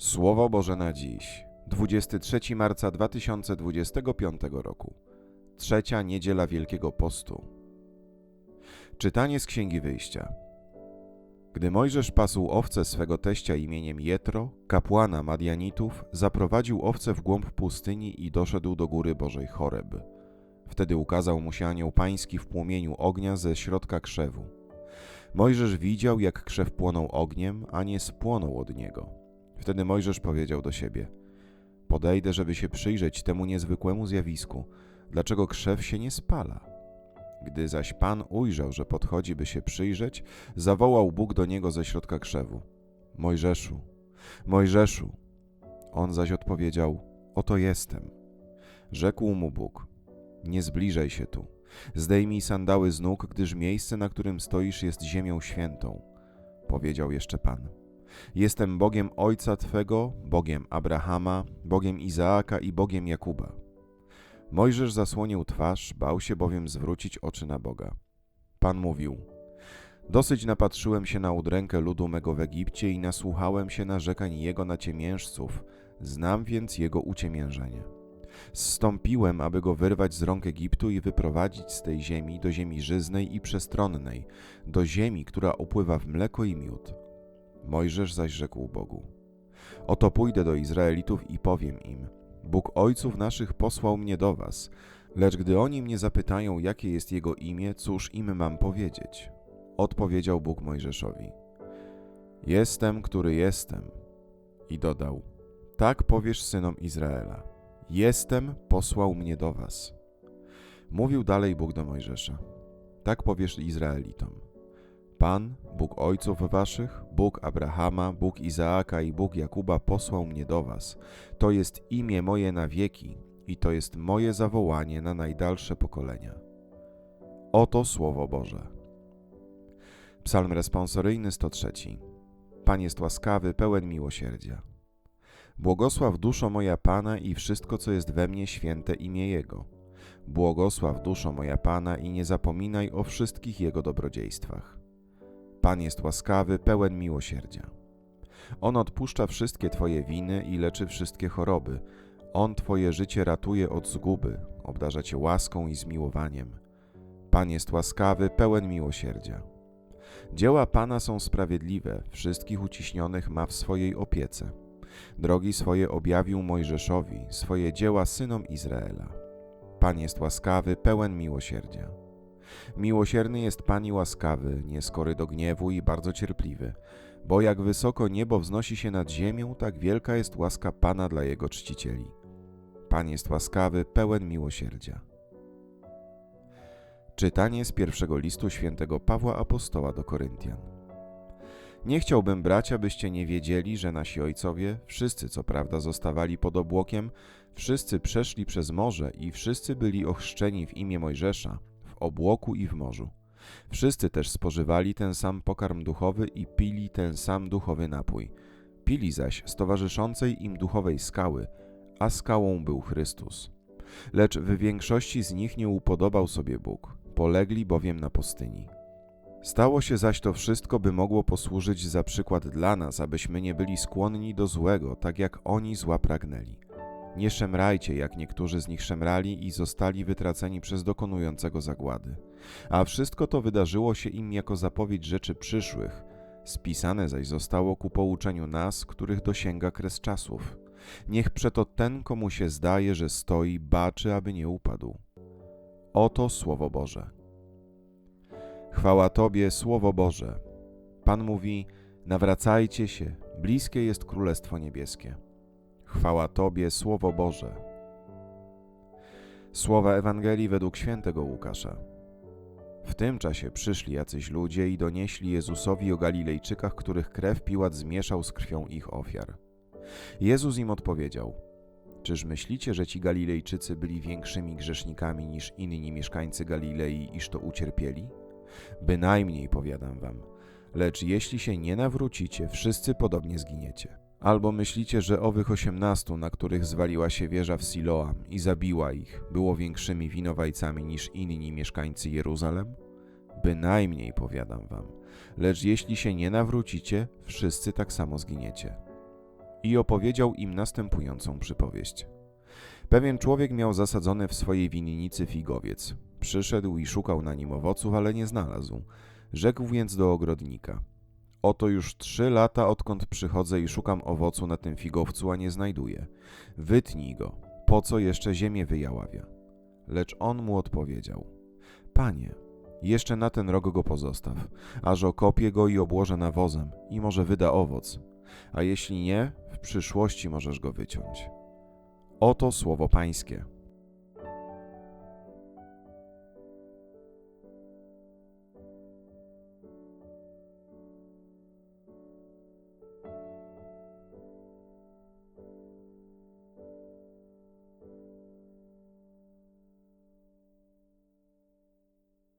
Słowo Boże na dziś, 23 marca 2025 roku, trzecia niedziela Wielkiego Postu. Czytanie z Księgi Wyjścia. Gdy Mojżesz pasł owce swego teścia imieniem Jetro, kapłana Madianitów, zaprowadził owce w głąb pustyni i doszedł do góry Bożej Choreb. Wtedy ukazał mu się anioł pański w płomieniu ognia ze środka krzewu. Mojżesz widział, jak krzew płonął ogniem, a nie spłonął od niego. Wtedy Mojżesz powiedział do siebie: Podejdę, żeby się przyjrzeć temu niezwykłemu zjawisku, dlaczego krzew się nie spala. Gdy zaś Pan ujrzał, że podchodzi, by się przyjrzeć, zawołał Bóg do niego ze środka krzewu: Mojżeszu, Mojżeszu. On zaś odpowiedział: Oto jestem. Rzekł mu Bóg: Nie zbliżaj się tu. Zdejmij sandały z nóg, gdyż miejsce, na którym stoisz, jest ziemią świętą. Powiedział jeszcze Pan. Jestem Bogiem ojca twego, Bogiem Abrahama, Bogiem Izaaka i Bogiem Jakuba. Mojżesz zasłonił twarz, bał się bowiem zwrócić oczy na Boga. Pan mówił: Dosyć napatrzyłem się na udrękę ludu mego w Egipcie i nasłuchałem się narzekań jego na ciemiężców, znam więc jego uciemiężenie. Zstąpiłem, aby go wyrwać z rąk Egiptu i wyprowadzić z tej ziemi do ziemi żyznej i przestronnej, do ziemi, która opływa w mleko i miód. Mojżesz zaś rzekł Bogu: Oto pójdę do Izraelitów i powiem im: Bóg ojców naszych posłał mnie do was, lecz gdy oni mnie zapytają, jakie jest jego imię, cóż im mam powiedzieć? Odpowiedział Bóg Mojżeszowi: Jestem, który jestem. I dodał: Tak powiesz synom Izraela: Jestem, posłał mnie do was. Mówił dalej Bóg do Mojżesza: Tak powiesz Izraelitom: Pan, Bóg ojców waszych, Bóg Abrahama, Bóg Izaaka i Bóg Jakuba posłał mnie do was. To jest imię moje na wieki i to jest moje zawołanie na najdalsze pokolenia. Oto Słowo Boże. Psalm responsoryjny 103. Pan jest łaskawy, pełen miłosierdzia. Błogosław duszo moja Pana i wszystko, co jest we mnie, święte imię Jego. Błogosław duszo moja Pana i nie zapominaj o wszystkich Jego dobrodziejstwach. Pan jest łaskawy, pełen miłosierdzia. On odpuszcza wszystkie Twoje winy i leczy wszystkie choroby. On Twoje życie ratuje od zguby, obdarza Cię łaską i zmiłowaniem. Pan jest łaskawy, pełen miłosierdzia. Dzieła Pana są sprawiedliwe, wszystkich uciśnionych ma w swojej opiece. Drogi swoje objawił Mojżeszowi, swoje dzieła synom Izraela. Pan jest łaskawy, pełen miłosierdzia. Miłosierny jest Pan i łaskawy, nieskory do gniewu i bardzo cierpliwy. Bo jak wysoko niebo wznosi się nad ziemią, tak wielka jest łaska Pana dla Jego czcicieli. Pan jest łaskawy, pełen miłosierdzia. Czytanie z pierwszego listu świętego Pawła Apostoła do Koryntian. Nie chciałbym, bracia, byście nie wiedzieli, że nasi ojcowie, wszyscy co prawda zostawali pod obłokiem, wszyscy przeszli przez morze i wszyscy byli ochrzczeni w imię Mojżesza, obłoku i w morzu. Wszyscy też spożywali ten sam pokarm duchowy i pili ten sam duchowy napój. Pili zaś z towarzyszącej im duchowej skały, a skałą był Chrystus. Lecz w większości z nich nie upodobał sobie Bóg, polegli bowiem na pustyni. Stało się zaś to wszystko, by mogło posłużyć za przykład dla nas, abyśmy nie byli skłonni do złego, tak jak oni zła pragnęli. Nie szemrajcie, jak niektórzy z nich szemrali i zostali wytraceni przez dokonującego zagłady. A wszystko to wydarzyło się im jako zapowiedź rzeczy przyszłych, spisane zaś zostało ku pouczeniu nas, których dosięga kres czasów. Niech przeto ten, komu się zdaje, że stoi, baczy, aby nie upadł. Oto Słowo Boże. Chwała Tobie, Słowo Boże. Pan mówi: Nawracajcie się, bliskie jest Królestwo Niebieskie. Chwała Tobie, Słowo Boże. Słowa Ewangelii według świętego Łukasza. W tym czasie przyszli jacyś ludzie i donieśli Jezusowi o Galilejczykach, których krew Piłat zmieszał z krwią ich ofiar. Jezus im odpowiedział: Czyż myślicie, że ci Galilejczycy byli większymi grzesznikami niż inni mieszkańcy Galilei, iż to ucierpieli? Bynajmniej, powiadam wam. Lecz jeśli się nie nawrócicie, wszyscy podobnie zginiecie. Albo myślicie, że owych osiemnastu, na których zwaliła się wieża w Siloam i zabiła ich, było większymi winowajcami niż inni mieszkańcy Jeruzalem? Bynajmniej, powiadam wam. Lecz jeśli się nie nawrócicie, wszyscy tak samo zginiecie. i opowiedział im następującą przypowieść. Pewien człowiek miał zasadzony w swojej winnicy figowiec. Przyszedł i szukał na nim owoców, ale nie znalazł. Rzekł więc do ogrodnika: Oto już trzy lata, odkąd przychodzę i szukam owocu na tym figowcu, a nie znajduję. Wytnij go, po co jeszcze ziemię wyjaławia? Lecz on mu odpowiedział: Panie, jeszcze na ten rok go pozostaw, aż okopię go i obłożę nawozem i może wyda owoc, a jeśli nie, w przyszłości możesz go wyciąć. Oto słowo Pańskie.